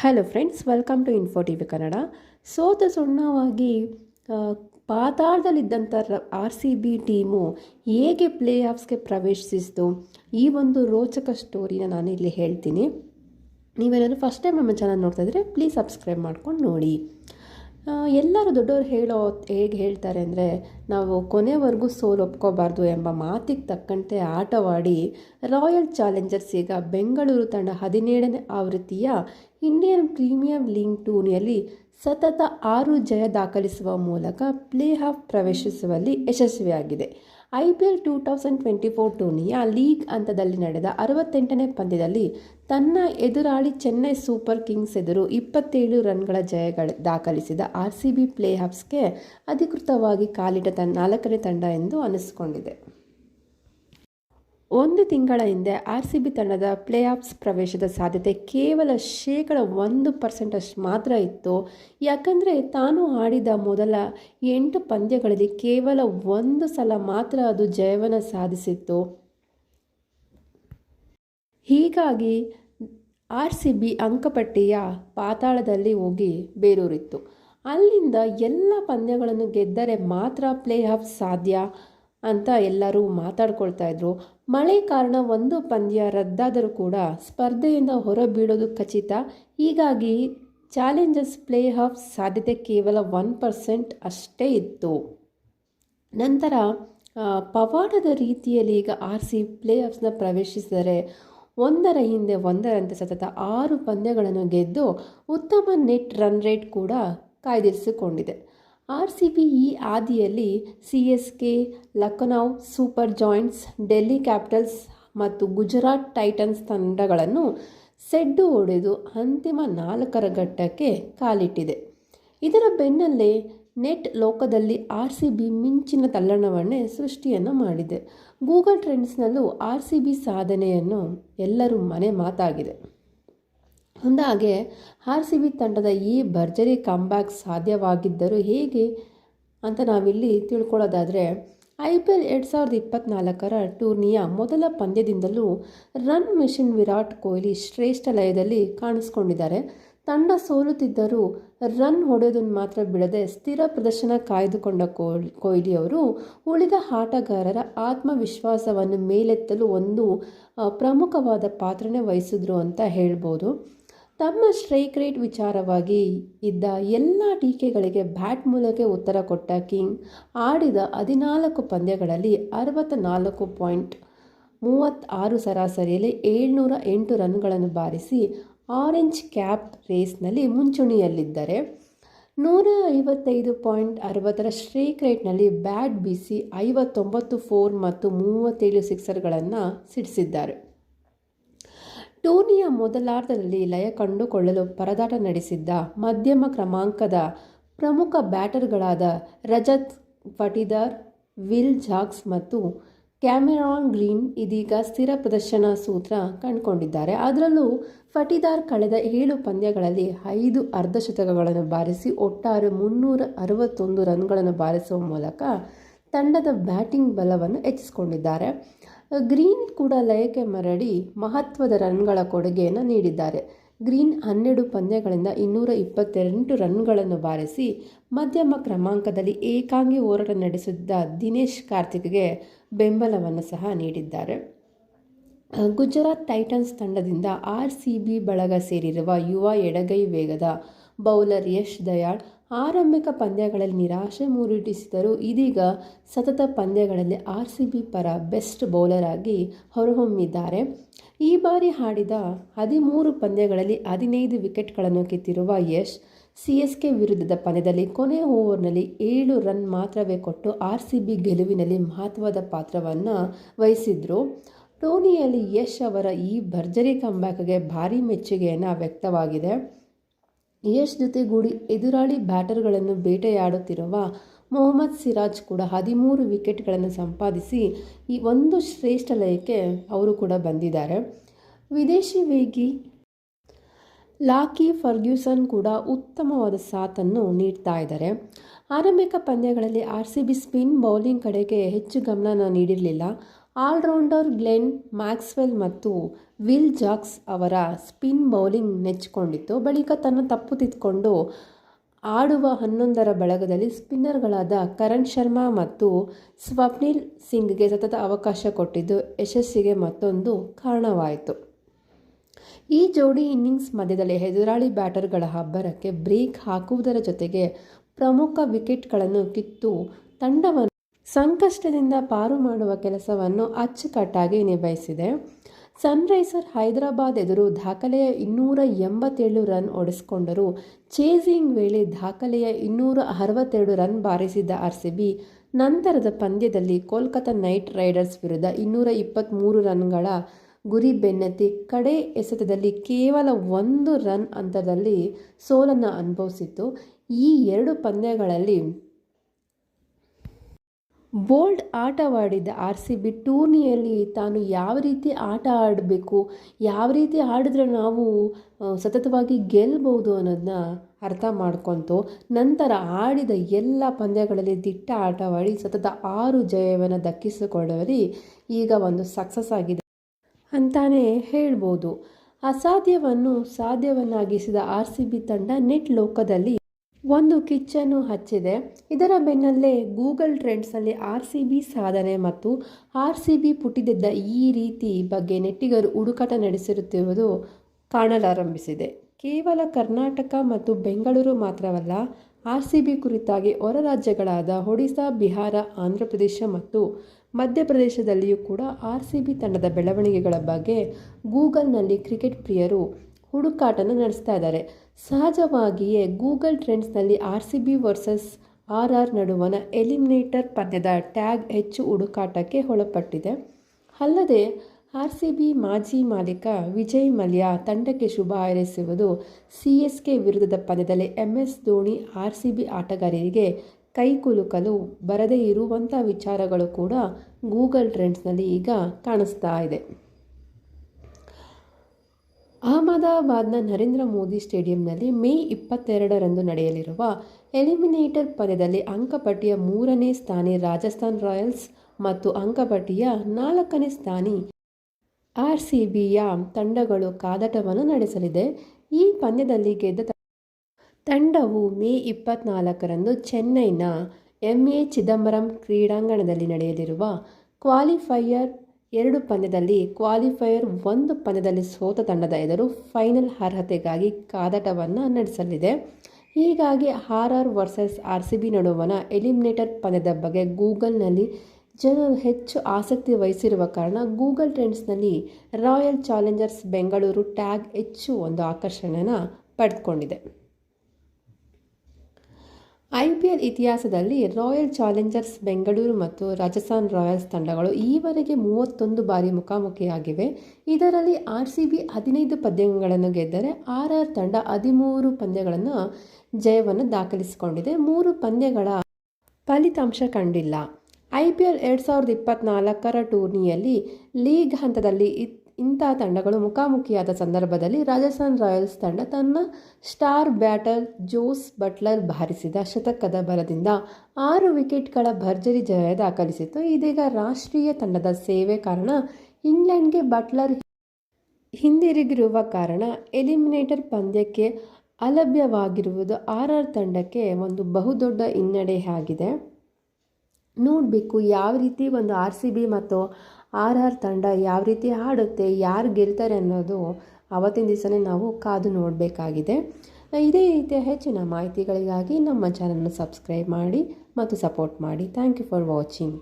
Hello friends welcome to Info T V Kannada ಸೋತ ಸುಣ್ಣವಾಗಿ ಪಾತಾಳದಲ್ಲಿದ್ದಂಥ ಆರ್ ಸಿ ಬಿ ಟೀಮು ಹೇಗೆ ಪ್ಲೇ ಆಫ್ಸ್ಗೆ ಪ್ರವೇಶಿಸಿತು ಈ ಒಂದು ರೋಚಕ ಸ್ಟೋರಿನ ನಾನು ಇಲ್ಲಿ ಹೇಳ್ತೀನಿ. ನೀವೇನಾದರೂ ಫಸ್ಟ್ ಟೈಮ್ ನಮ್ಮ ಚಾನಲ್ ನೋಡ್ತಾ ಇದ್ದರೆ ಪ್ಲೀಸ್ ಸಬ್ಸ್ಕ್ರೈಬ್ ಮಾಡ್ಕೊಂಡು ನೋಡಿ. ಎಲ್ಲರೂ ದೊಡ್ಡವರು ಹೇಳೋ ಹೇಗೆ ಹೇಳ್ತಾರೆ ಅಂದರೆ, ನಾವು ಕೊನೆವರೆಗೂ ಸೋಲು ಒಪ್ಕೋಬಾರ್ದು ಎಂಬ ಮಾತಿಗೆ ತಕ್ಕಂತೆ ಆಟವಾಡಿ ರಾಯಲ್ ಚಾಲೆಂಜರ್ಸ್ ಈಗ ಬೆಂಗಳೂರು ತಂಡ ಹದಿನೇಳನೇ ಆವೃತ್ತಿಯ ಇಂಡಿಯನ್ ಪ್ರೀಮಿಯಂ ಲೀಗ್ ಟೂರ್ನಿಯಲ್ಲಿ ಸತತ ಆರು ಜಯ ದಾಖಲಿಸುವ ಮೂಲಕ ಪ್ಲೇ ಆಫ್ ಪ್ರವೇಶಿಸುವಲ್ಲಿ ಯಶಸ್ವಿಯಾಗಿದೆ. I P L two thousand twenty four ಟೂರ್ನಿಯ ಲೀಗ್ ಹಂತದಲ್ಲಿ ನಡೆದ ಅರವತ್ತೆಂಟನೇ ಪಂದ್ಯದಲ್ಲಿ ತನ್ನ ಎದುರಾಳಿ ಚೆನ್ನೈ ಸೂಪರ್ ಕಿಂಗ್ಸ್ ಎದುರು ಇಪ್ಪತ್ತೇಳು ರನ್ಗಳ ಜಯಗಳ ದಾಖಲಿಸಿದ ಆರ್ ಸಿ ಬಿ ಪ್ಲೇ ಆಫ್ಸ್ಗೆ ಅಧಿಕೃತವಾಗಿ ಕಾಲಿಟ್ಟ ತನ್ನ ನಾಲ್ಕನೇ ತಂಡ ಎಂದು ಅನಿಸಿಕೊಂಡಿದೆ. ಒಂದು ತಿಂಗಳ ಹಿಂದೆ ಆರ್ ಸಿ ಬಿ ತಂಡದ ಪ್ಲೇ ಆಫ್ಸ್ ಪ್ರವೇಶದ ಸಾಧ್ಯತೆ ಕೇವಲ ಶೇಕಡ ಒಂದು ಪರ್ಸೆಂಟಷ್ಟು ಮಾತ್ರ ಇತ್ತು. ಯಾಕಂದರೆ ತಾನು ಆಡಿದ ಮೊದಲ ಎಂಟು ಪಂದ್ಯಗಳಲ್ಲಿ ಕೇವಲ ಒಂದು ಸಲ ಮಾತ್ರ ಅದು ಜಯವನ್ನು ಸಾಧಿಸಿತ್ತು. ಹೀಗಾಗಿ ಆರ್ ಸಿ ಬಿ ಅಂಕಪಟ್ಟಿಯ ಪಾತಾಳದಲ್ಲಿ ಹೋಗಿ ಬೇರೂರಿತ್ತು. ಅಲ್ಲಿಂದ ಎಲ್ಲ ಪಂದ್ಯಗಳನ್ನು ಗೆದ್ದರೆ ಮಾತ್ರ ಪ್ಲೇ ಸಾಧ್ಯ. ಅಂತ ಎಲ್ಲರೂ ಮಾತಾಡ್ಕೊಳ್ತಾ ಇದ್ರು. ಮಳೆ ಕಾರಣ ಒಂದು ಪಂದ್ಯ ರದ್ದಾದರೂ ಕೂಡ ಸ್ಪರ್ಧೆಯಿಂದ ಹೊರಬೀಳೋದು ಖಚಿತ. ಹೀಗಾಗಿ ಚಾಲೆಂಜಸ್ ಪ್ಲೇ ಆಫ್ ಸಾಧ್ಯತೆ ಕೇವಲ ಒನ್ ಪರ್ಸೆಂಟ್ ಅಷ್ಟೇ ಇತ್ತು. ನಂತರ ಪವಾಡದ ರೀತಿಯಲ್ಲಿ ಈಗ ಆರ್ ಸಿ ಪ್ಲೇ ಆಫ್ಸ್ನ ಪ್ರವೇಶಿಸಿದರೆ ಒಂದರ ಹಿಂದೆ ಒಂದರಂತೆ ಸತತ ಆರು ಪಂದ್ಯಗಳನ್ನು ಗೆದ್ದು ಉತ್ತಮ ನೆಟ್ ರನ್ ರೇಟ್ ಕೂಡ ಕಾಯ್ದಿರಿಸಿಕೊಂಡಿದೆ. ಆರ್ ಸಿ ಬಿ ಈ ಆದಿಯಲ್ಲಿ C S K Lucknow, super giants, Delhi capitals ಮತ್ತು ಗುಜರಾತ್ ಟೈಟನ್ಸ್ ತಂಡಗಳನ್ನು ಸೆಡ್ಡು ಹೊಡೆದು ಅಂತಿಮ ನಾಲ್ಕರ ಘಟ್ಟಕ್ಕೆ ಕಾಲಿಟ್ಟಿದೆ. ಇದರ ಬೆನ್ನಲ್ಲೇ ನೆಟ್ ಲೋಕದಲ್ಲಿ ಆರ್ ಸಿ ಬಿ ಮಿಂಚಿನ ತಲ್ಲಣವನ್ನೇ ಸೃಷ್ಟಿಯನ್ನು ಮಾಡಿದೆ. ಗೂಗಲ್ ಟ್ರೆಂಡ್ಸ್ನಲ್ಲೂ ಆರ್ ಸಿ ಬಿ ಸಾಧನೆಯನ್ನು ಎಲ್ಲರೂ ಮನೆ ಮಾತಾಗಿದೆ. ಅಂದಾಗೆ ಆರ್ ಸಿ ಬಿ ತಂಡದ ಈ ಭರ್ಜರಿ ಕಂಬ್ಯಾಕ್ ಸಾಧ್ಯವಾಗಿದ್ದರೂ ಹೇಗೆ ಅಂತ ನಾವಿಲ್ಲಿ ತಿಳ್ಕೊಳ್ಳೋದಾದರೆ, ಐ ಪಿ ಎಲ್ ಎರಡು ಸಾವಿರದ ಇಪ್ಪತ್ತ್ನಾಲ್ಕರ ಟೂರ್ನಿಯ ಮೊದಲ ಪಂದ್ಯದಿಂದಲೂ ರನ್ ಮಿಷಿನ್ ವಿರಾಟ್ ಕೊಹ್ಲಿ ಶ್ರೇಷ್ಠ ಲಯದಲ್ಲಿ ಕಾಣಿಸ್ಕೊಂಡಿದ್ದಾರೆ. ತಂಡ ಸೋಲುತ್ತಿದ್ದರೂ ರನ್ ಹೊಡೆಯೋದನ್ನು ಮಾತ್ರ ಬಿಡದೆ ಸ್ಥಿರ ಪ್ರದರ್ಶನ ಕಾಯ್ದುಕೊಂಡ ಕೊಹ್ಲಿ ಅವರು ಉಳಿದ ಆಟಗಾರರ ಆತ್ಮವಿಶ್ವಾಸವನ್ನು ಮೇಲೆತ್ತಲು ಒಂದು ಪ್ರಮುಖವಾದ ಪಾತ್ರನೇ ವಹಿಸಿದ್ರು ಅಂತ ಹೇಳ್ಬೋದು. ತಮ್ಮ ಸ್ಟ್ರೈಕ್ ರೇಟ್ ವಿಚಾರವಾಗಿ ಇದ್ದ ಎಲ್ಲ ಟೀಕೆಗಳಿಗೆ ಬ್ಯಾಟ್ ಮೂಲಕ ಉತ್ತರ ಕೊಟ್ಟ ಕಿಂಗ್ ಆಡಿದ ಹದಿನಾಲ್ಕು ಪಂದ್ಯಗಳಲ್ಲಿ ಅರವತ್ತ ನಾಲ್ಕು ಪಾಯಿಂಟ್ ಮೂವತ್ತಾರು ಸರಾಸರಿಯಲ್ಲಿ ಏಳ್ನೂರ ಎಂಟು ರನ್ಗಳನ್ನು ಬಾರಿಸಿ ಆರೆಂಜ್ ಕ್ಯಾಪ್ ರೇಸ್ನಲ್ಲಿ ಮುಂಚೂಣಿಯಲ್ಲಿದ್ದರೆ ನೂರ ಐವತ್ತೈದು ಪಾಯಿಂಟ್ ಅರವತ್ತರ ಸ್ಟ್ರೈಕ್ ರೇಟ್ನಲ್ಲಿ ಬ್ಯಾಟ್ ಬೀಸಿ ಐವತ್ತೊಂಬತ್ತು ಫೋರ್ ಮತ್ತು ಮೂವತ್ತೇಳು ಸಿಕ್ಸರ್ಗಳನ್ನು ಸಿಡಿಸಿದ್ದಾರೆ. ಟೂರ್ನಿಯ ಮೊದಲಾರ್ಧದಲ್ಲಿ ಲಯ ಕಂಡುಕೊಳ್ಳಲು ಪರದಾಟ ನಡೆಸಿದ್ದ ಮಧ್ಯಮ ಕ್ರಮಾಂಕದ ಪ್ರಮುಖ ಬ್ಯಾಟರ್ಗಳಾದ ರಜತ್ ಪಟಿದಾರ್ ವಿಲ್ ಜಾಕ್ಸ್ ಮತ್ತು ಕ್ಯಾಮೆರಾನ್ ಗ್ರೀನ್ ಇದೀಗ ಸ್ಥಿರ ಪ್ರದರ್ಶನ ಸೂತ್ರ ಕಂಡುಕೊಂಡಿದ್ದಾರೆ. ಅದರಲ್ಲೂ ಫಟಿದಾರ್ ಕಳೆದ ಏಳು ಪಂದ್ಯಗಳಲ್ಲಿ ಐದು ಅರ್ಧಶತಕಗಳನ್ನು ಬಾರಿಸಿ ಒಟ್ಟಾರೆ ಮುನ್ನೂರ ಅರವತ್ತೊಂದು ರನ್ಗಳನ್ನು ಬಾರಿಸುವ ಮೂಲಕ ತಂಡದ ಬ್ಯಾಟಿಂಗ್ ಬಲವನ್ನು ಹೆಚ್ಚಿಸಿಕೊಂಡಿದ್ದಾರೆ. ಗ್ರೀನ್ ಕೂಡ ಲಯಕ್ಕೆ ಮರಳಿ ಮಹತ್ವದ ರನ್ಗಳ ಕೊಡುಗೆಯನ್ನು ನೀಡಿದ್ದಾರೆ. ಗ್ರೀನ್ ಹನ್ನೆರಡು ಪಂದ್ಯಗಳಿಂದ ಇನ್ನೂರ ಇಪ್ಪತ್ತೆಂಟು ರನ್ಗಳನ್ನು ಬಾರಿಸಿ ಮಧ್ಯಮ ಕ್ರಮಾಂಕದಲ್ಲಿ ಏಕಾಂಗಿ ಹೋರಾಟ ನಡೆಸಿದ್ದ ದಿನೇಶ್ ಕಾರ್ತಿಕ್ಗೆ ಬೆಂಬಲವನ್ನು ಸಹ ನೀಡಿದ್ದಾರೆ. ಗುಜರಾತ್ ಟೈಟನ್ಸ್ ತಂಡದಿಂದ ಆರ್ ಸಿ ಬಿ ಬಳಗ ಸೇರಿರುವ ಯುವ ಎಡಗೈ ವೇಗದ ಬೌಲರ್ ಯಶ್ ದಯಾಳ್ ಆರಂಭಿಕ ಪಂದ್ಯಗಳಲ್ಲಿ ನಿರಾಶೆ ಮೂಡಿಸಿದರೂ ಇದೀಗ ಸತತ ಪಂದ್ಯಗಳಲ್ಲಿ ಆರ್ ಸಿ ಬಿ ಪರ ಬೆಸ್ಟ್ ಬೌಲರ್ ಆಗಿ ಹೊರಹೊಮ್ಮಿದ್ದಾರೆ. ಈ ಬಾರಿ ಹಾಡಿದ ಹದಿಮೂರು ಪಂದ್ಯಗಳಲ್ಲಿ ಹದಿನೈದು ವಿಕೆಟ್ಗಳನ್ನು ಕಿತ್ತಿರುವ ಯಶ್, ಸಿ ಎಸ್ ಕೆ ವಿರುದ್ಧದ ಪಂದ್ಯದಲ್ಲಿ ಕೊನೆಯ ಓವರ್ನಲ್ಲಿ ಏಳು ರನ್ ಮಾತ್ರವೇ ಕೊಟ್ಟು ಆರ್ ಸಿ ಬಿ ಗೆಲುವಿನಲ್ಲಿ ಮಹತ್ವದ ಪಾತ್ರವನ್ನು ವಹಿಸಿದ್ರು. ಟೋನಿಯಲ್ಲಿ ಯಶ್ ಅವರ ಈ ಭರ್ಜರಿ ಕಂಬ್ಯಾಕ್ಗೆ ಭಾರೀ ಮೆಚ್ಚುಗೆಯನ್ನು ವ್ಯಕ್ತವಾಗಿದೆ. ಯಶ್ ಜೊತೆಗೂಡಿ ಎದುರಾಳಿ ಬ್ಯಾಟರ್ಗಳನ್ನು ಬೇಟೆಯಾಡುತ್ತಿರುವ ಮೊಹಮ್ಮದ್ ಸಿರಾಜ್ ಕೂಡ ಹದಿಮೂರು ವಿಕೆಟ್ಗಳನ್ನು ಸಂಪಾದಿಸಿ ಈ ಒಂದು ಶ್ರೇಷ್ಠ ಲಯಕ್ಕೆ ಅವರು ಕೂಡ ಬಂದಿದ್ದಾರೆ. ವಿದೇಶಿ ವೇಗಿ ಲಾಕಿ ಫರ್ಗ್ಯೂಸನ್ ಕೂಡ ಉತ್ತಮವಾದ ಸಾಥನ್ನು ನೀಡ್ತಾ ಇದ್ದಾರೆ. ಆರಂಭಿಕ ಪಂದ್ಯಗಳಲ್ಲಿ R C B spin bowling ಕಡೆಗೆ ಹೆಚ್ಚು ಗಮನ ನೀಡಿರಲಿಲ್ಲ. ಆಲ್ರೌಂಡರ್ ಗ್ಲೆನ್ ಮ್ಯಾಕ್ಸ್ವೆಲ್ ಮತ್ತು ವಿಲ್ ಜಾಕ್ಸ್ ಅವರ ಸ್ಪಿನ್ ಬೌಲಿಂಗ್ ನೆಚ್ಚಿಕೊಂಡಿತ್ತು. ಬಳಿಕ ತನ್ನ ತಪ್ಪು ತಿದ್ದುಕೊಂಡು ಆಡುವ ಹನ್ನೊಂದರ ಬಳಗದಲ್ಲಿ ಸ್ಪಿನ್ನರ್ಗಳಾದ ಕರಣ್ ಶರ್ಮಾ ಮತ್ತು ಸ್ವಪ್ನಿಲ್ ಸಿಂಗ್ಗೆ ಸತತ ಅವಕಾಶ ಕೊಟ್ಟಿದ್ದು ಯಶಸ್ಸಿಗೆ ಮತ್ತೊಂದು ಕಾರಣವಾಯಿತು. ಈ ಜೋಡಿ ಇನ್ನಿಂಗ್ಸ್ ಮಧ್ಯದಲ್ಲಿ ಎದುರಾಳಿ ಬ್ಯಾಟರ್ಗಳ ಅಬ್ಬರಕ್ಕೆ ಬ್ರೇಕ್ ಹಾಕುವುದರ ಜೊತೆಗೆ ಪ್ರಮುಖ ವಿಕೆಟ್ಗಳನ್ನು ಕಿತ್ತು ತಂಡವನ್ನು ಸಂಕಷ್ಟದಿಂದ ಪಾರು ಮಾಡುವ ಕೆಲಸವನ್ನು ಅಚ್ಚುಕಟ್ಟಾಗಿ ನಿಭಾಯಿಸಿದೆ. ಸನ್ರೈಸರ್ ಹೈದರಾಬಾದ್ ಎದುರು ದಾಖಲೆಯ ಇನ್ನೂರ ಎಂಬತ್ತೇಳು ರನ್ ಓಡಿಸಿಕೊಂಡರು. ಚೇಸಿಂಗ್ ವೇಳೆ ದಾಖಲೆಯ ಇನ್ನೂರ ಅರವತ್ತೆರಡು ರನ್ ಬಾರಿಸಿದ್ದ ಆರ್ಸಿಬಿ ನಂತರದ ಪಂದ್ಯದಲ್ಲಿ ಕೋಲ್ಕತಾ ನೈಟ್ ರೈಡರ್ಸ್ ವಿರುದ್ಧ ಇನ್ನೂರ ಇಪ್ಪತ್ತ್ಮೂರು ರನ್ಗಳ ಗುರಿ ಬೆನ್ನತ್ತಿ ಕಡೆ ಎಸೆತದಲ್ಲಿ ಕೇವಲ ಒಂದು ರನ್ ಅಂತರದಲ್ಲಿ ಸೋಲನ್ನು ಅನುಭವಿಸಿತ್ತು. ಈ ಎರಡು ಪಂದ್ಯಗಳಲ್ಲಿ ಬೋಲ್ಡ್ ಆಟವಾಡಿದ್ದ ಆರ್ ಸಿ ಬಿ ಟೂರ್ನಿಯಲ್ಲಿ ತಾನು ಯಾವ ರೀತಿ ಆಟ ಆಡಬೇಕು, ಯಾವ ರೀತಿ ಆಡಿದ್ರೆ ನಾವು ಸತತವಾಗಿ ಗೆಲ್ಬೋದು ಅನ್ನೋದನ್ನ ಅರ್ಥ ಮಾಡ್ಕೊತು. ನಂತರ ಆಡಿದ ಎಲ್ಲ ಪಂದ್ಯಗಳಲ್ಲಿ ದಿಟ್ಟ ಆಟವಾಡಿ ಸತತ ಆರು ಜಯವನ್ನು ದಕ್ಕಿಸಿಕೊಳ್ಳುವಲ್ಲಿ ಈಗ ಒಂದು ಸಕ್ಸಸ್ ಆಗಿದೆ ಅಂತಾನೇ ಹೇಳ್ಬೋದು. ಅಸಾಧ್ಯವನ್ನು ಸಾಧ್ಯವನ್ನಾಗಿಸಿದ ಆರ್ ಸಿ ಬಿ ತಂಡ ನೆಟ್ ಲೋಕದಲ್ಲಿ ಒಂದು ಕಿಚ್ಚನ್ನು ಹಚ್ಚಿದೆ. ಇದರ ಬೆನ್ನಲ್ಲೇ ಗೂಗಲ್ ಟ್ರೆಂಡ್ಸಲ್ಲಿ ಆರ್ ಸಿ ಬಿ ಸಾಧನೆ ಮತ್ತು ಆರ್ ಸಿ ಬಿ ಪುಟ್ಟಿದ್ದ ಈ ರೀತಿ ಬಗ್ಗೆ ನೆಟ್ಟಿಗರು ಹುಡುಕಾಟ ನಡೆಸಿರುತ್ತಿರುವುದು ಕಾಣಲಾರಂಭಿಸಿದೆ. ಕೇವಲ ಕರ್ನಾಟಕ ಮತ್ತು ಬೆಂಗಳೂರು ಮಾತ್ರವಲ್ಲ, ಆರ್ ಸಿ ಬಿ ಕುರಿತಾಗಿ ಹೊರ ರಾಜ್ಯಗಳಾದ ಒಡಿಶಾ, ಬಿಹಾರ, ಆಂಧ್ರಪ್ರದೇಶ ಮತ್ತು ಮಧ್ಯಪ್ರದೇಶದಲ್ಲಿಯೂ ಕೂಡ ಆರ್ ಸಿ ಬಿ ತಂಡದ ಬೆಳವಣಿಗೆಗಳ ಬಗ್ಗೆ ಗೂಗಲ್ನಲ್ಲಿ ಕ್ರಿಕೆಟ್ ಪ್ರಿಯರು ಹುಡುಕಾಟನ ನಡೆಸ್ತಾ ಇದ್ದಾರೆ. ಸಹಜವಾಗಿಯೇ Google ಟ್ರೆಂಡ್ಸ್ನಲ್ಲಿ R C B versus R R ನಡುವಣ ಎಲಿಮಿನೇಟರ್ ಪಂದ್ಯದ ಟ್ಯಾಗ್ ಹೆಚ್ಚು ಹುಡುಕಾಟಕ್ಕೆ ಒಳಪಟ್ಟಿದೆ. ಅಲ್ಲದೆ ಆರ್ ಸಿ ಬಿ ಮಾಜಿ ಮಾಲೀಕ ವಿಜಯ್ ಮಲ್ಯ ತಂಡಕ್ಕೆ ಶುಭ ಹಾರೈಸುವುದು ಸಿ ಎಸ್ ಕೆ ವಿರುದ್ಧದ ಪಂದ್ಯದಲ್ಲಿ M S Dhoni R C B ಆಟಗಾರರಿಗೆ ಕೈಕುಲುಕಲು ಬರದೇ ಇರುವಂಥ ವಿಚಾರಗಳು ಕೂಡ ಗೂಗಲ್ ಟ್ರೆಂಡ್ಸ್ನಲ್ಲಿ ಈಗ ಕಾಣಿಸ್ತಾ ಇದೆ. ಅಹಮದಾಬಾದ್ನ ನರೇಂದ್ರ ಮೋದಿ ಸ್ಟೇಡಿಯಂನಲ್ಲಿ ಮೇ ಇಪ್ಪತ್ತೆರಡರಂದು ನಡೆಯಲಿರುವ ಎಲಿಮಿನೇಟರ್ ಪಂದ್ಯದಲ್ಲಿ ಅಂಕಪಟ್ಟಿಯ ಮೂರನೇ ಸ್ಥಾನಿ ರಾಜಸ್ಥಾನ್ ರಾಯಲ್ಸ್ ಮತ್ತು ಅಂಕಪಟ್ಟಿಯ ನಾಲ್ಕನೇ ಸ್ಥಾನಿ ಆರ್ ಸಿ ಬಿಯ ತಂಡಗಳು ಕಾದಾಟವನ್ನು ನಡೆಸಲಿದೆ. ಈ ಪಂದ್ಯದಲ್ಲಿ ಗೆದ್ದ ತಂಡವು ಮೇ ಇಪ್ಪತ್ನಾಲ್ಕರಂದು ಚೆನ್ನೈನ ಎಂ ಎ ಚಿದಂಬರಂ ಕ್ರೀಡಾಂಗಣದಲ್ಲಿ ನಡೆಯಲಿರುವ ಕ್ವಾಲಿಫೈಯರ್ ಎರಡು ಪಂದ್ಯದಲ್ಲಿ ಕ್ವಾಲಿಫೈಯರ್ ಒಂದು ಪಂದ್ಯದಲ್ಲಿ ಸೋತ ತಂಡದ ಎದುರು ಫೈನಲ್ ಅರ್ಹತೆಗಾಗಿ ಕಾದಾಟವನ್ನು ನಡೆಸಲಿದೆ. ಹೀಗಾಗಿ R R versus R C B ನಡುವಣ ಎಲಿಮಿನೇಟರ್ ಪಂದ್ಯದ ಬಗ್ಗೆ ಗೂಗಲ್ನಲ್ಲಿ ಜನರು ಹೆಚ್ಚು ಆಸಕ್ತಿ ವಹಿಸಿರುವ ಕಾರಣ ಗೂಗಲ್ ಟ್ರೆಂಡ್ಸ್ನಲ್ಲಿ ರಾಯಲ್ ಚಾಲೆಂಜರ್ಸ್ ಬೆಂಗಳೂರು ಟ್ಯಾಗ್ ಹೆಚ್ಚು ಒಂದು ಆಕರ್ಷಣೆಯನ್ನು ಪಡೆದುಕೊಂಡಿದೆ. ಐ ಪಿ ಎಲ್ ಇತಿಹಾಸದಲ್ಲಿ ರಾಯಲ್ ಚಾಲೆಂಜರ್ಸ್ ಬೆಂಗಳೂರು ಮತ್ತು ರಾಜಸ್ಥಾನ್ ರಾಯಲ್ಸ್ ತಂಡಗಳು ಈವರೆಗೆ ಮೂವತ್ತೊಂದು ಬಾರಿ ಮುಖಾಮುಖಿಯಾಗಿವೆ. ಇದರಲ್ಲಿ ಆರ್ ಸಿ ಬಿ ಹದಿನೈದು ಪಂದ್ಯಗಳನ್ನು ಗೆದ್ದರೆ ಆರ್ ಆರ್ ತಂಡ ಹದಿಮೂರು ಪಂದ್ಯಗಳನ್ನು ಜಯವನ್ನು ದಾಖಲಿಸಿಕೊಂಡಿದೆ. ಮೂರು ಪಂದ್ಯಗಳ ಫಲಿತಾಂಶ ಕಂಡಿಲ್ಲ. ಐ ಪಿ ಎಲ್ ಎರಡು ಸಾವಿರದ ಇಪ್ಪತ್ತ್ನಾಲ್ಕರ ಟೂರ್ನಿಯಲ್ಲಿ ಲೀಗ್ ಹಂತದಲ್ಲಿ ಇಂಥ ತಂಡಗಳು ಮುಖಾಮುಖಿಯಾದ ಸಂದರ್ಭದಲ್ಲಿ ರಾಜಸ್ಥಾನ್ ರಾಯಲ್ಸ್ ತಂಡ ತನ್ನ ಸ್ಟಾರ್ ಬ್ಯಾಟರ್ ಜೋಸ್ ಬಟ್ಲರ್ ಬಾರಿಸಿದ ಶತಕದ ಬಲದಿಂದ ಆರು ವಿಕೆಟ್ಗಳ ಭರ್ಜರಿ ಜಯ ದಾಖಲಿಸಿತ್ತು. ಇದೀಗ ರಾಷ್ಟ್ರೀಯ ತಂಡದ ಸೇವೆ ಕಾರಣ ಇಂಗ್ಲೆಂಡ್ಗೆ ಬಟ್ಲರ್ ಹಿಂದಿರುಗಿರುವ ಕಾರಣ ಎಲಿಮಿನೇಟರ್ ಪಂದ್ಯಕ್ಕೆ ಅಲಭ್ಯವಾಗಿರುವುದು ಆರ್ ಆರ್ ತಂಡಕ್ಕೆ ಒಂದು ಬಹುದೊಡ್ಡ ಹಿನ್ನಡೆಯಾಗಿದೆ ನೋಡಬೇಕು ಯಾವ ರೀತಿ ಒಂದು ಆರ್ ಸಿ ಬಿ ಮತ್ತು ಆರ್ ಆರ್ ತಂಡ ಯಾವ ರೀತಿ ಆಡುತ್ತೆ, ಯಾರು ಗೆಲ್ತಾರೆ ಅನ್ನೋದು ಅವತ್ತಿನ ದಿವಸನೇ ನಾವು ಕಾದು ನೋಡಬೇಕಾಗಿದೆ. ಇದೇ ರೀತಿಯ ಹೆಚ್ಚಿನ ಮಾಹಿತಿಗಳಿಗಾಗಿ ನಮ್ಮ ಚಾನಲ್ನ ಸಬ್ಸ್ಕ್ರೈಬ್ ಮಾಡಿ ಮತ್ತು ಸಪೋರ್ಟ್ ಮಾಡಿ. Thank you for watching